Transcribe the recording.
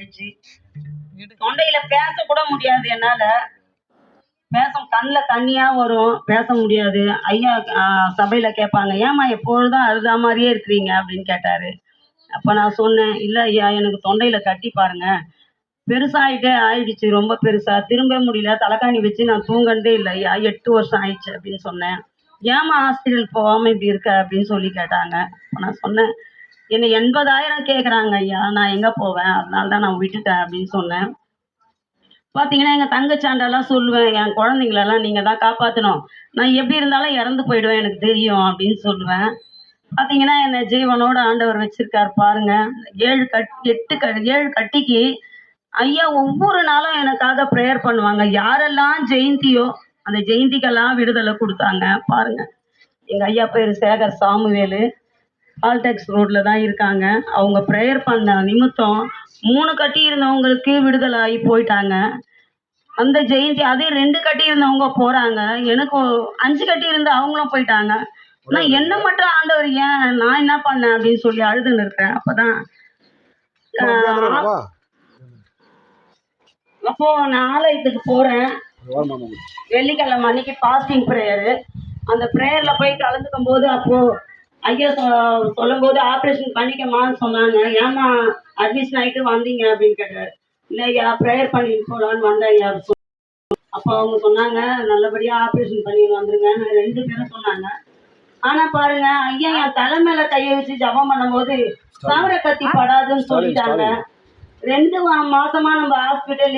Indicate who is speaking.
Speaker 1: ஆயிடுச்சு தொண்டையில பேச கூட முடியாது என்னால. பேச கண்ணில் தண்ணியா வரும். பேச முடியாது. ஐயா சபையில கேட்பாங்க ஏம்மா எப்பொழுதும் அழுதா மாதிரியே இருக்கிறீங்க? அப்படின்னு கேட்டாரு. அப்ப நான் சொன்னேன் இல்ல ஐயா எனக்கு தொண்டையில கட்டி பாருங்க. பெருசாயிட்டே ஆயிடுச்சு ரொம்ப பெருசா. திரும்ப முடியல. தலைக்காணி வச்சு நான் தூங்கண்டே இல்லை ஐயா. எட்டு வருஷம் ஆயிடுச்சு அப்படின்னு சொன்னேன். ஏம்மா ஹாஸ்பிட்டல் போகாம இப்படி இருக்க? அப்படின்னு சொல்லி கேட்டாங்க. நான் சொன்னேன் என்னை எண்பதாயிரம் கேட்குறாங்க ஐயா. நான் எங்கே போவேன்? அதனால தான் நான் விட்டுட்டேன் அப்படின்னு சொன்னேன். பார்த்தீங்கன்னா எங்கள் தங்கச்சாண்டெல்லாம் சொல்லுவேன். என் குழந்தைங்களெல்லாம் நீங்கள் தான் காப்பாற்றணும் நான் எப்படி இருந்தாலும் இறந்து போயிடுவேன் எனக்கு தெரியும் அப்படின்னு சொல்லுவேன். பார்த்தீங்கன்னா என்னை ஜீவனோட ஆண்டவர் வச்சிருக்கார் பாருங்க. ஏழு கட் எட்டு க ஏழு கட்டிக்கு ஐயா ஒவ்வொரு நாளும் எனக்காக ப்ரேயர் பண்ணுவாங்க. யாரெல்லாம் ஜெயந்தியோ அந்த ஜெயந்திக்கெல்லாம் விடுதலை கொடுத்தாங்க பாருங்க. எங்கள் ஐயா பேர் சேகர் சாமுவேலு. ஆல்டெக்ஸ் ரோட்ல தான் இருக்காங்க. அவங்க ப்ரேயர் பண்ண நிமித்தம் மூணு கட்டி இருந்தவங்களுக்கு விடுதலை ஆகி போயிட்டாங்க. அந்த ஜெயந்தி அதே ரெண்டு கட்டி இருந்தவங்க போறாங்க. எனக்கு அஞ்சு கட்டி இருந்த அவங்களும் போயிட்டாங்க. நான் என்ன மட்டும் ஆண்டவர் ஏன் நான் என்ன பண்ணேன் அப்படின்னு சொல்லி அழுதுன்னு இருக்கேன் அப்பதான் அப்போ நான் ஆலயத்துக்கு போறேன். வெள்ளிக்கிழமை அன்னைக்கு ஃபாஸ்டிங் ப்ரேயரு அந்த ப்ரேயரில் போய் கலந்துக்கும் போது அப்போ ஐயா சொ- சொல்லும்போது ஆப்ரேஷன் பண்ணிக்கமான்னு சொன்னாங்க. ஏமா அட்மிஷன் ஆகிட்டு வந்தீங்க அப்படின்னு கேட்டாரு. இல்லை ஐயா ப்ரேயர் பண்ணிட்டு போகலான்னு வந்தேன் ஐயா அப்போ அவங்க சொன்னாங்க நல்லபடியாக ஆப்ரேஷன் பண்ணி வந்துருங்க ரெண்டு பேரும் சொன்னாங்க. ஆனா பாருங்க ஐயா என் தலை மேல கையை வச்சு ஜபம் பண்ணும்போது சவர கத்தி படாதுன்னு சொல்லிட்டாங்க. ரெண்டு மாசமா நம்ம ஹாஸ்பிட்டல்